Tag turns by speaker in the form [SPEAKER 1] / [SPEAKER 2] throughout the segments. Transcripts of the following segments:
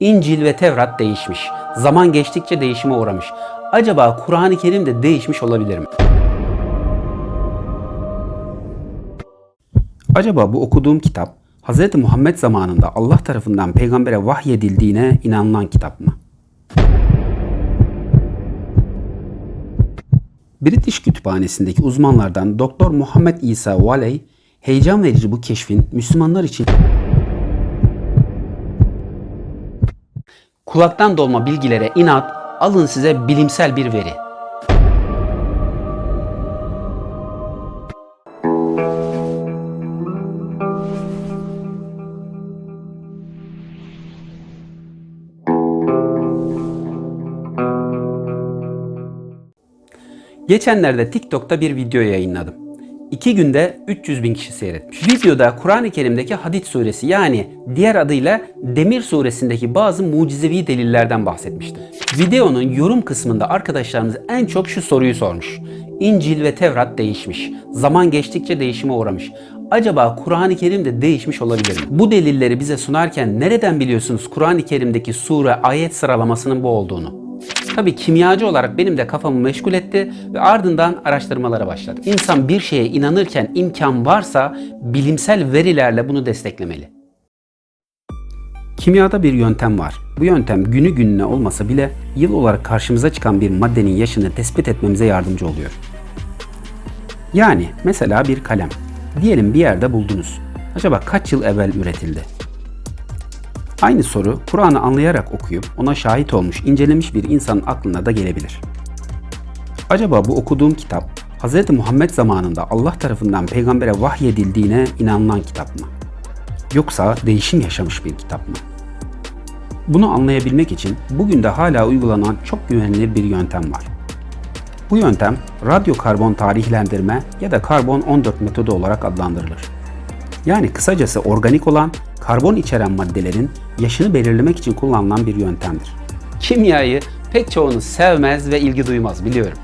[SPEAKER 1] İncil ve Tevrat değişmiş. Zaman geçtikçe değişime uğramış. Acaba Kur'an-ı Kerim de değişmiş olabilir mi? Acaba bu okuduğum kitap Hz. Muhammed zamanında Allah tarafından peygambere vahyedildiğine inanılan kitap mı? British Kütüphanesi'ndeki uzmanlardan Doktor Muhammed İsa Waley, heyecan verici bu keşfin Müslümanlar için kulaktan dolma bilgilere inat, alın size bilimsel bir veri. Geçenlerde TikTok'ta bir video yayınladım. İki günde 300 bin kişi seyretmiş. Videoda Kur'an-ı Kerim'deki Hadid suresi yani diğer adıyla Demir suresindeki bazı mucizevi delillerden bahsetmiştim. Videonun yorum kısmında arkadaşlarımız en çok şu soruyu sormuş. İncil ve Tevrat değişmiş. Zaman geçtikçe değişime uğramış. Acaba Kur'an-ı Kerim de değişmiş olabilir mi? Bu delilleri bize sunarken nereden biliyorsunuz Kur'an-ı Kerim'deki sure ayet sıralamasının bu olduğunu? Tabii kimyacı olarak benim de kafamı meşgul etti ve ardından araştırmalara başladım. İnsan bir şeye inanırken imkan varsa bilimsel verilerle bunu desteklemeli. Kimyada bir yöntem var. Bu yöntem günü gününe olmasa bile yıl olarak karşımıza çıkan bir maddenin yaşını tespit etmemize yardımcı oluyor. Yani mesela bir kalem. Diyelim bir yerde buldunuz. Acaba kaç yıl evvel üretildi? Aynı soru Kur'an'ı anlayarak okuyup ona şahit olmuş, incelemiş bir insanın aklına da gelebilir. Acaba bu okuduğum kitap Hz. Muhammed zamanında Allah tarafından peygambere vahyedildiğine inanılan kitap mı? Yoksa değişim yaşamış bir kitap mı? Bunu anlayabilmek için bugün de hala uygulanan çok güvenilir bir yöntem var. Bu yöntem radyo karbon tarihlendirme ya da karbon 14 metodu olarak adlandırılır. Yani kısacası organik olan karbon içeren maddelerin yaşını belirlemek için kullanılan bir yöntemdir. Kimyayı pek çoğunuz sevmez ve ilgi duymaz biliyorum.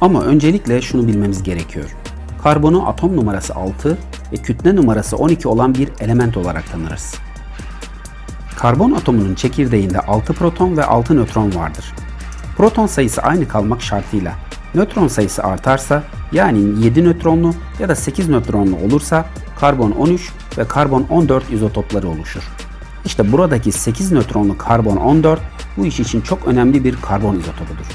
[SPEAKER 1] Ama öncelikle şunu bilmemiz gerekiyor. Karbonu atom numarası 6 ve kütle numarası 12 olan bir element olarak tanırız. Karbon atomunun çekirdeğinde 6 proton ve 6 nötron vardır. Proton sayısı aynı kalmak şartıyla nötron sayısı artarsa yani 7 nötronlu ya da 8 nötronlu olursa karbon 13 ve karbon 14 izotopları oluşur. İşte buradaki 8 nötronlu karbon 14 bu iş için çok önemli bir karbon izotopudur.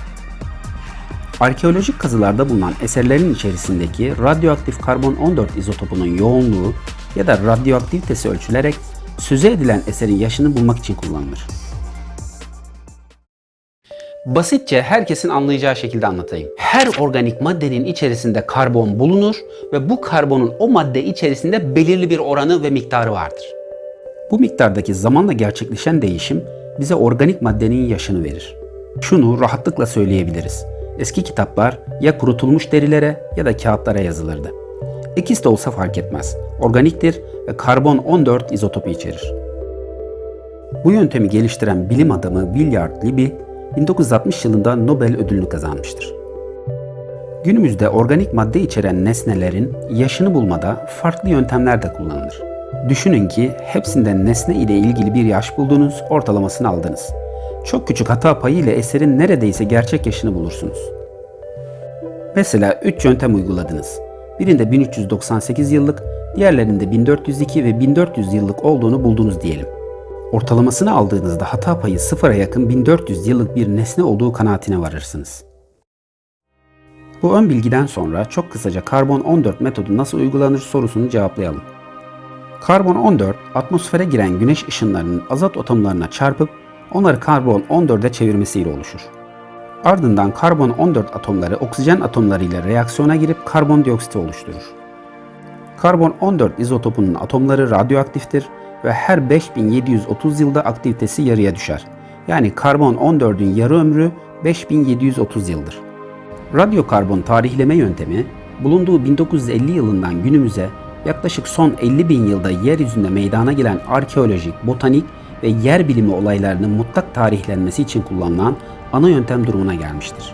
[SPEAKER 1] Arkeolojik kazılarda bulunan eserlerin içerisindeki radyoaktif karbon 14 izotopunun yoğunluğu ya da radyoaktivitesi ölçülerek söze edilen eserin yaşını bulmak için kullanılır. Basitçe herkesin anlayacağı şekilde anlatayım. Her organik maddenin içerisinde karbon bulunur ve bu karbonun o madde içerisinde belirli bir oranı ve miktarı vardır. Bu miktardaki zamanla gerçekleşen değişim bize organik maddenin yaşını verir. Şunu rahatlıkla söyleyebiliriz. Eski kitaplar ya kurutulmuş derilere ya da kağıtlara yazılırdı. İkisi de olsa fark etmez. Organiktir ve karbon 14 izotopu içerir. Bu yöntemi geliştiren bilim adamı Willard Libby 1960 yılında Nobel ödülünü kazanmıştır. Günümüzde organik madde içeren nesnelerin yaşını bulmada farklı yöntemler de kullanılır. Düşünün ki hepsinden nesne ile ilgili bir yaş buldunuz, ortalamasını aldınız. Çok küçük hata payı ile eserin neredeyse gerçek yaşını bulursunuz. Mesela 3 yöntem uyguladınız. Birinde 1398 yıllık, diğerlerinde 1402 ve 1400 yıllık olduğunu buldunuz diyelim. Ortalamasını aldığınızda hata payı sıfıra yakın 1400 yıllık bir nesne olduğu kanaatine varırsınız. Bu ön bilgiden sonra çok kısaca karbon 14 metodu nasıl uygulanır sorusunu cevaplayalım. Karbon 14 atmosfere giren güneş ışınlarının azot atomlarına çarpıp onları karbon 14'e çevirmesiyle oluşur. Ardından karbon 14 atomları oksijen atomlarıyla reaksiyona girip karbondioksit oluşturur. Karbon 14 izotopunun atomları radyoaktiftir ve her 5730 yılda aktivitesi yarıya düşer. Yani karbon 14'ün yarı ömrü 5730 yıldır. Radyokarbon tarihleme yöntemi bulunduğu 1950 yılından günümüze yaklaşık son 50 bin yılda yeryüzünde meydana gelen arkeolojik, botanik ve yer bilimi olaylarının mutlak tarihlenmesi için kullanılan ana yöntem durumuna gelmiştir.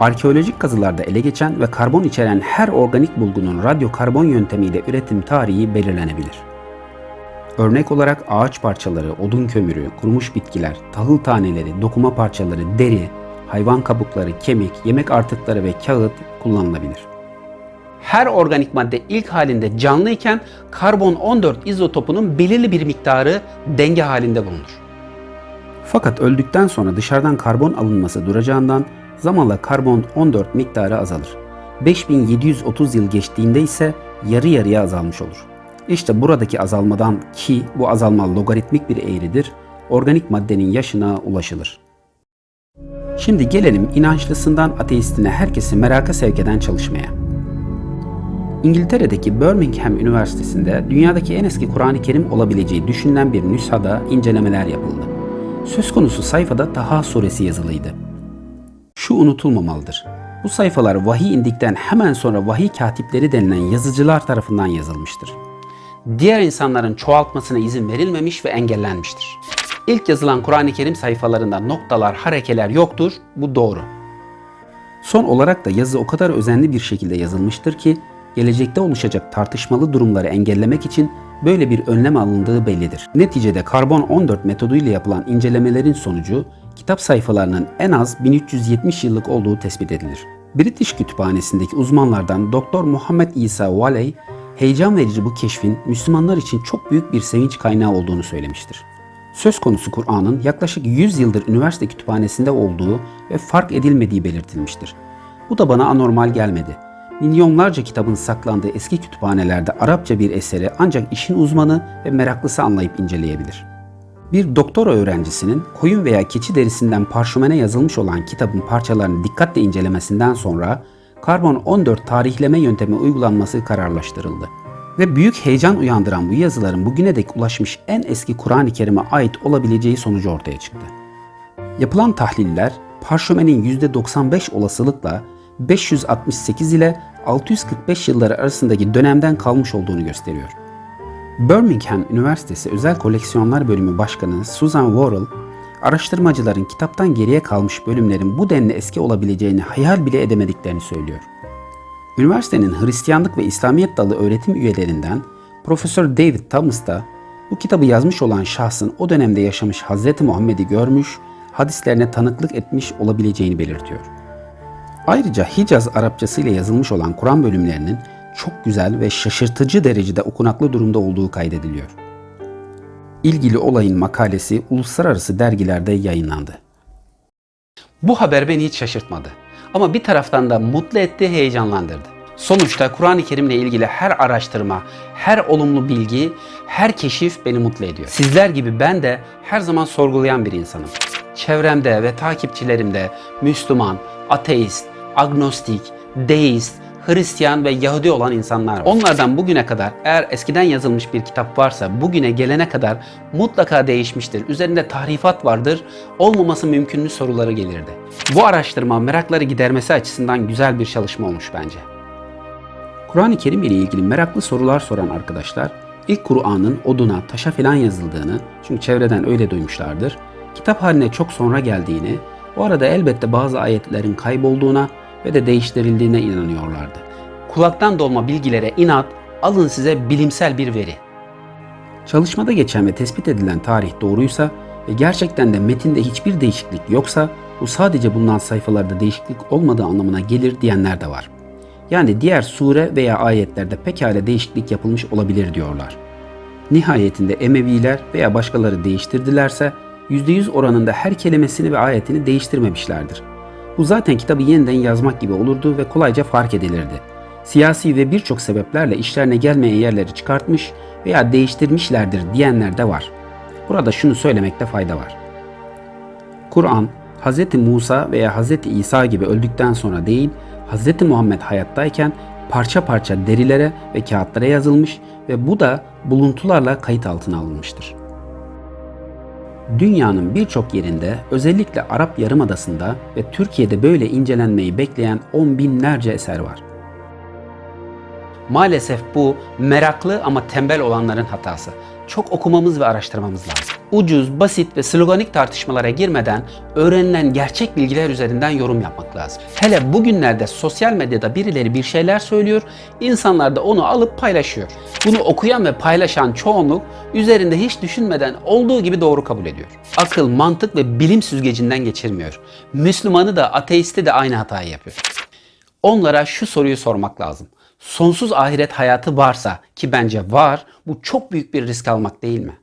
[SPEAKER 1] Arkeolojik kazılarda ele geçen ve karbon içeren her organik bulgunun radyokarbon yöntemiyle üretim tarihi belirlenebilir. Örnek olarak ağaç parçaları, odun kömürü, kurumuş bitkiler, tahıl taneleri, dokuma parçaları, deri, hayvan kabukları, kemik, yemek artıkları ve kağıt kullanılabilir. Her organik madde ilk halinde canlı iken karbon 14 izotopunun belirli bir miktarı denge halinde bulunur. Fakat öldükten sonra dışarıdan karbon alınması duracağından zamanla karbon 14 miktarı azalır. 5730 yıl geçtiğinde ise yarı yarıya azalmış olur. İşte buradaki azalmadan ki bu azalma logaritmik bir eğridir, organik maddenin yaşına ulaşılır. Şimdi gelelim inançlısından ateistine herkesi meraka sevk eden çalışmaya. İngiltere'deki Birmingham Üniversitesi'nde dünyadaki en eski Kur'an-ı Kerim olabileceği düşünülen bir nüshada incelemeler yapıldı. Söz konusu sayfada Taha suresi yazılıydı. Şu unutulmamalıdır. Bu sayfalar vahiy indikten hemen sonra vahiy katipleri denilen yazıcılar tarafından yazılmıştır. Diğer insanların çoğaltmasına izin verilmemiş ve engellenmiştir. İlk yazılan Kur'an-ı Kerim sayfalarında noktalar, harekeler yoktur. Bu doğru. Son olarak da yazı o kadar özenli bir şekilde yazılmıştır ki gelecekte oluşacak tartışmalı durumları engellemek için böyle bir önlem alındığı bellidir. Neticede karbon 14 metoduyla yapılan incelemelerin sonucu kitap sayfalarının en az 1370 yıllık olduğu tespit edilir. British Kütüphanesi'ndeki uzmanlardan Dr. Muhammed İsa Waley, heyecan verici bu keşfin Müslümanlar için çok büyük bir sevinç kaynağı olduğunu söylemiştir. Söz konusu Kur'an'ın yaklaşık 100 yıldır üniversite kütüphanesinde olduğu ve fark edilmediği belirtilmiştir. Bu da bana anormal gelmedi. Milyonlarca kitabın saklandığı eski kütüphanelerde Arapça bir eseri ancak işin uzmanı ve meraklısı anlayıp inceleyebilir. Bir doktora öğrencisinin koyun veya keçi derisinden parşömene yazılmış olan kitabın parçalarını dikkatle incelemesinden sonra karbon 14 tarihleme yöntemi uygulanması kararlaştırıldı. Ve büyük heyecan uyandıran bu yazıların bugüne dek ulaşmış en eski Kur'an-ı Kerim'e ait olabileceği sonucu ortaya çıktı. Yapılan tahliller parşömenin %95 olasılıkla 568 ile 645 yılları arasındaki dönemden kalmış olduğunu gösteriyor. Birmingham Üniversitesi Özel Koleksiyonlar Bölümü Başkanı Susan Worrell, araştırmacıların kitaptan geriye kalmış bölümlerin bu denli eski olabileceğini hayal bile edemediklerini söylüyor. Üniversitenin Hristiyanlık ve İslamiyet dalı öğretim üyelerinden Profesör David Thomas da bu kitabı yazmış olan şahsın o dönemde yaşamış Hz. Muhammed'i görmüş, hadislerine tanıklık etmiş olabileceğini belirtiyor. Ayrıca Hicaz Arapçası ile yazılmış olan Kur'an bölümlerinin çok güzel ve şaşırtıcı derecede okunaklı durumda olduğu kaydediliyor. İlgili olayın makalesi uluslararası dergilerde yayınlandı. Bu haber beni hiç şaşırtmadı. Ama bir taraftan da mutlu etti, heyecanlandırdı. Sonuçta Kur'an-ı Kerim'le ilgili her araştırma, her olumlu bilgi, her keşif beni mutlu ediyor. Sizler gibi ben de her zaman sorgulayan bir insanım. Çevremde ve takipçilerimde Müslüman, ateist, agnostik, deist, Hristiyan ve Yahudi olan insanlar var. Onlardan bugüne kadar eğer eskiden yazılmış bir kitap varsa bugüne gelene kadar mutlaka değişmiştir. Üzerinde tahrifat vardır. Olmaması mümkün mü soruları gelirdi. Bu araştırma merakları gidermesi açısından güzel bir çalışma olmuş bence. Kur'an-ı Kerim ile ilgili meraklı sorular soran arkadaşlar ilk Kur'an'ın oduna, taşa falan yazıldığını, çünkü çevreden öyle duymuşlardır, kitap haline çok sonra geldiğini, o arada elbette bazı ayetlerin kaybolduğuna ve de değiştirildiğine inanıyorlardı. Kulaktan dolma bilgilere inat, alın size bilimsel bir veri. Çalışmada geçen ve tespit edilen tarih doğruysa ve gerçekten de metinde hiçbir değişiklik yoksa bu sadece bulunan sayfalarda değişiklik olmadığı anlamına gelir diyenler de var. Yani diğer sure veya ayetlerde pekala değişiklik yapılmış olabilir diyorlar. Nihayetinde Emeviler veya başkaları değiştirdilerse %100 oranında her kelimesini ve ayetini değiştirmemişlerdir. Bu zaten kitabı yeniden yazmak gibi olurdu ve kolayca fark edilirdi. Siyasi ve birçok sebeplerle işlerine gelmeyen yerleri çıkartmış veya değiştirmişlerdir diyenler de var. Burada şunu söylemekte fayda var. Kur'an, Hz. Musa veya Hz. İsa gibi öldükten sonra değil, Hz. Muhammed hayattayken parça parça derilere ve kağıtlara yazılmış ve bu da buluntularla kayıt altına alınmıştır. Dünyanın birçok yerinde özellikle Arap Yarımadası'nda ve Türkiye'de böyle incelenmeyi bekleyen on binlerce eser var. Maalesef bu meraklı ama tembel olanların hatası. Çok okumamız ve araştırmamız lazım. ucuz, basit ve sloganik tartışmalara girmeden öğrenilen gerçek bilgiler üzerinden yorum yapmak lazım. Hele bugünlerde sosyal medyada birileri bir şeyler söylüyor, insanlar da onu alıp paylaşıyor. Bunu okuyan ve paylaşan çoğunluk üzerinde hiç düşünmeden olduğu gibi doğru kabul ediyor. Akıl, mantık ve bilim süzgecinden geçirmiyor. Müslümanı da ateisti de aynı hatayı yapıyor. Onlara şu soruyu sormak lazım. Sonsuz ahiret hayatı varsa ki bence var, bu çok büyük bir risk almak değil mi?